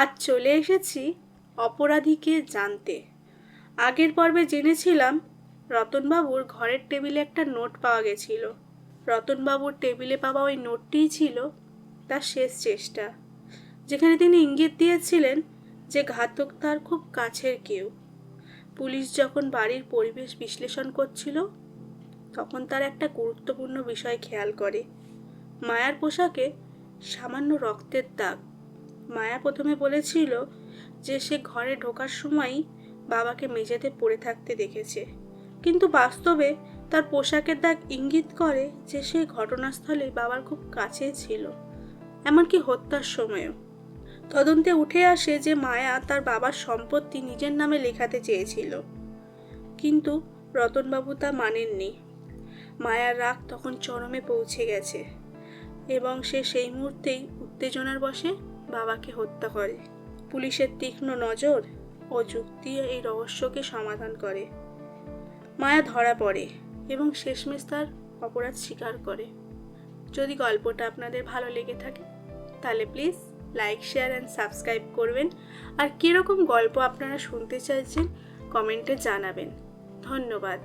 আজ চলে এসেছি অপরাধীকে জানতে। আগের পর্বে জেনেছিলাম রতনবাবুর ঘরের টেবিলে একটা নোট পাওয়া গেছিল। রতনবাবুর টেবিলে পাওয়া ওই নোটটিই ছিল তার শেষ চেষ্টা, যেখানে তিনি ইঙ্গিত দিয়েছিলেন যে ঘাতক তার খুব কাছের কেউ। পুলিশ যখন বাড়ির পরিবেশ বিশ্লেষণ করছিল, তখন তার একটা গুরুত্বপূর্ণ বিষয় খেয়াল করে। মায়ার পোশাকে সামান্য রক্তের দাগ। মায়া প্রথমে বলেছিল যে সে ঘরে ঢোকার সময়ই বাবাকে মেঝেতে পড়ে থাকতে দেখেছে। কিন্তু বাস্তবে তার পোশাকের দাগ ইঙ্গিত করে যে সে ঘটনাস্থলে বাবার খুব কাছে ছিল, এমনকি হত্যার সময়ও। তদন্তে উঠে আসে যে মায়া তার বাবার সম্পত্তি নিজের নামে লেখাতে চেয়েছিল। কিন্তু রতনবাবু তা মানেননি। মায়ার রাগ তখন চরমে পৌঁছে গেছে এবং সে সেই মুহূর্তেই উত্তেজনার বশে বাবাকে হত্যা করে। পুলিশের তীক্ষ্ণ নজর ও যুক্তি এই রহস্যকে সমাধান করে। মায়া ধরা পড়ে এবং শেষমেশ তার অপরাধ স্বীকার করে। যদি গল্পটা আপনাদের ভালো লেগে থাকে, তাহলে please like share and subscribe করবেন। আর কীরকম গল্প আপনারা শুনতে চাইছেন কমেন্টে জানাবেন। ধন্যবাদ।